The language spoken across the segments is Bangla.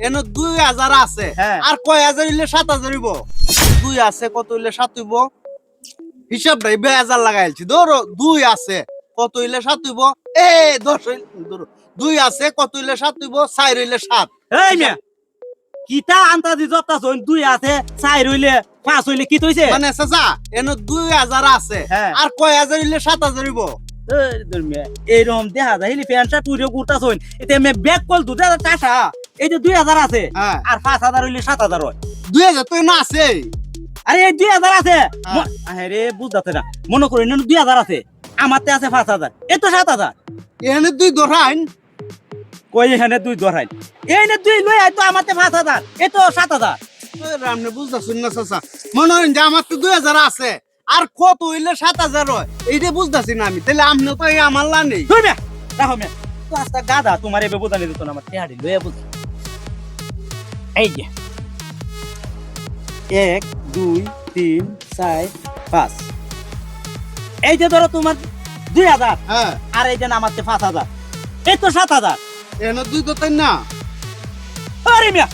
এনে দুই হাজার আছে। হ্যাঁ। আর কয় হাজার হইলে সাত হাজার হইব? দুই আছে কত হইলে সাত হইব? হিসাব নাই বে হাজার লাগাইছি ধরো দুই আছে কত হইলে সাত হইব? এ দশ দুই আছে কত হইলে সাত হইব? চার হইলে সাত। এই মিয়া কিতা আন্তাজি যত্তা জইন? দুই আছে চাই রইলে পাঁচ হইলে কি তৈছে মানে চাচা এনে দুই হাজার আছে হ্যাঁ। আর কয় হাজার হইলে সাত হাজার হইব? এইরকম দেখা যায় হিলি প্যান্টটা টুরে গুড়টা চইন এতে মে ব্যাগ কল দুটা টাকা এই যে দুই হাজার আছে হ্যাঁ। আর পাঁচ হাজার হইলে সাত হাজার হয়। দুই হাজার তো না আছে। আরে এই দুই হাজার আছে। হ্যাঁ। আরে বুঝতে না। মনে করি না দুই হাজার আছে আমারতে আছে পাঁচ হাজার। এ তো সাত হাজার। এনে দুই ধরাইন কই এখানে দুই ধরাই এই নে দুই লই আয় তো আমারতে পাঁচ হাজার। এ তো সাত হাজার। আপনি বুঝতেছেন না চাচা। মনে হয় যে আমার তো দুই হাজার আছে আর কত হইলে সাত হাজার হয়? এইটা বুঝতেছি না আমি। তাহলে আপনি তো এই আমার লা নেই। মে মে তো আস্তা গাদা তোমার এবে বোঝানি দিত না আমার টেহাড়ি লইয়া বুঝ এই যে। এক দুই তিন চার পাঁচ। এই যে ধরো তোমার দুই হাজার। হ্যাঁ। আর এই যে নামাচ্ছে পাঁচ হাজার। এই তো সাত হাজার। এনে দুই তো তাই না? আরে মিয়া।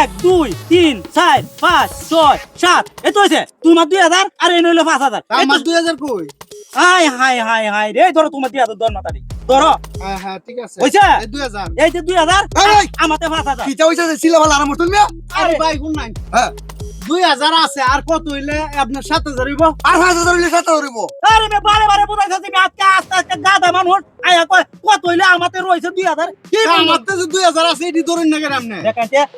এক দুই তিন চার পাঁচ ছয় সাত। এই তো হয়েছে তোমার দুই হাজার আর এই নইলো পাঁচ হাজার। আমার দুই হাজার কই? হাই হাই হাই হাই রে ধরো তোমার হাজার ধর মাতারি ধরো। হ্যাঁ হ্যাঁ ঠিক আছে। হইছে? এই দুই হাজার। এই যে দুই হাজার এই! আমাতে পাঁচ হাজার। কিতা হইছে যে সিলা ভালো আরাম তুমি আরে ভাই কোন নাই। হ্যাঁ। দুই হাজার আছে আর কত হইলে আপনার সাত হাজার হইব? আর পাঁচ হাজার হইলে সাত হাজার হইব। আরে মে বারে বারে বুঝাইছে তুমি আজকে আস্তে আস্তে গাদা মানুষ। আয়া কয় কত হইলে আমাতে রয়েছে দুই হাজার? যে দুই হাজার আছে এটি ধরুন না কেন আপনি?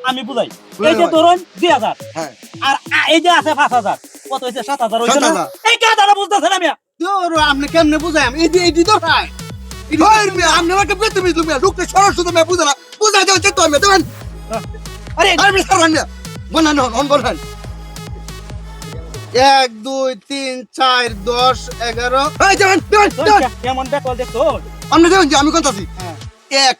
আমি বুঝাই। এই যে। ধরুন দুই হাজার। হ্যাঁ। আর এই যে আছে পাঁচ হাজার। কত হয়েছে সাত হাজার সাত না? এই গাদাটা আপনি কেমনে বুঝাই আমি এটি এটি লোকটা বুঝা না। বুঝা দেওয়া চেত দেবেন? আরে অন এক দুই তিন চার দশ এগারো। কেমন বেকল আপনি যে আমি কোনটাছি হ্যাঁ। এক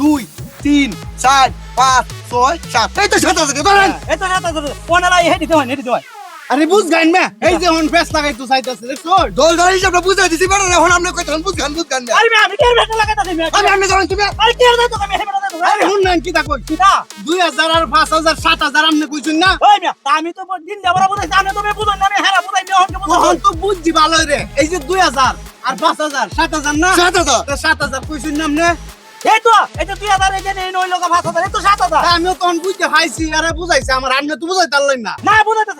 দুই তিন চার পাঁচ ছয় সাত। এই তো সাত হাজার ধরেন। এই তো সাত হাজার ওনারা এই দিতে হয় দিতে হয়। আরে বুঝ গাইন মে এই যে হন ফেস লাগাই তো চাইতেছে দেখছ? দল ধরে হিসাবটা বুঝাই দিছি বেড়া এখন আপনি কইতেন বুঝগান বুঝগান মিয়া আরে মিয়া আমি কেন বেকল লাগাইতাছি মিয়া আমি আপনি জানেন তুমি আরে কেন দাও তো আমি হেমে দাও আরে হুন না কি তা কই কিটা? দুই হাজার আর পাঁচ হাজার সাত হাজার আপনি কইছেন না? ওই মিয়া তা আমি তো দিন যাবার বুঝাইছি আমি তো বুঝাই না আমি হেরা বুঝাই হনকে তখন বুঝাই তো বুঝছি ভালো রে। এই যে দুই হাজার আর পাঁচ হাজার সাত হাজার না? সাত হাজার। তো সাত হাজার কইছেন না আপনি? এই তো এই দুই এই যে এই লোক এই আমিও তখন বুঝতে পাইছি আরে বুঝাইছে আমার আপনি তো বুঝাইতে পারলেন না। না বুঝাইতেছে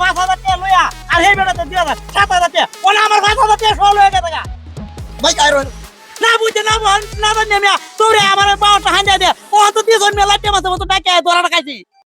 পাঁচ হাজার টাকা লইয়া আর এই বেড়াতে দুই হাজার সাত হাজার টাকা ওনা আমার পাঁচ হাজার টাকা সল হয়ে গেছে। ভাই আইরন না বুঝতে না না জানি মিয়া তোরে আমার বারোটা হান্ডা দিয়ে ও তো দিয়ে লাইতে মাসে মতো ডাকে দোরা খাইছি